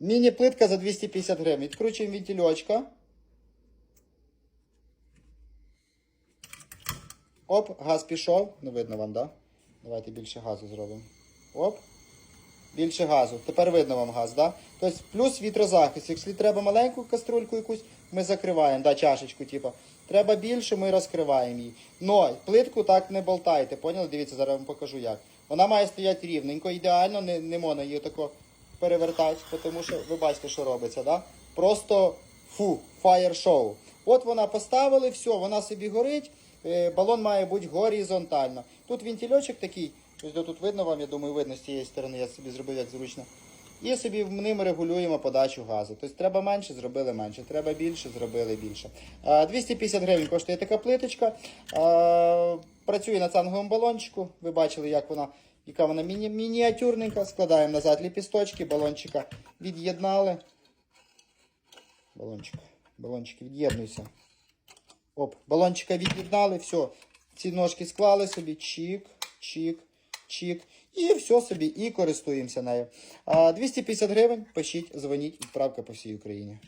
Міні-плитка за 250 гривень. Відкручуємо вентильочка. Оп, газ пішов. Не видно вам, так? Да? Давайте більше газу зробимо. Оп. Більше газу. Тепер видно вам газ, да? Тобто плюс вітрозахист. Якщо треба маленьку каструльку якусь, ми закриваємо, да, чашечку, типу. Треба більше, ми розкриваємо її. Но плитку так не болтайте, поняли? Дивіться, зараз вам покажу як. Вона має стояти рівненько, ідеально, не, не можна її тако перевертати, тому що ви бачите, що робиться, да? Просто фу, фаєр шоу. От вона поставили, все, вона собі горить. Е, Балон має бути горизонтально. Тут вентильочок такий, ось тут видно вам, я думаю, видно з цієї сторони, я собі зробив як зручно. І собі ним регулюємо подачу газу. Тобто треба менше, зробили менше. Треба більше, зробили більше. 250 гривень коштує така плиточка. Працює на цанговому балончику. Ви бачили, як вона, яка вона міні, мініатюрненька. Складаємо назад ліпісточки, балончика від'єднали. Балончик. Балончик від'єднуйся. Оп, балончика від'єднали, все. Ці ножки склали собі, чик, чик, чик. І все собі, і користуємося нею. 250 гривень, пишіть, дзвоніть, відправка по всій Україні.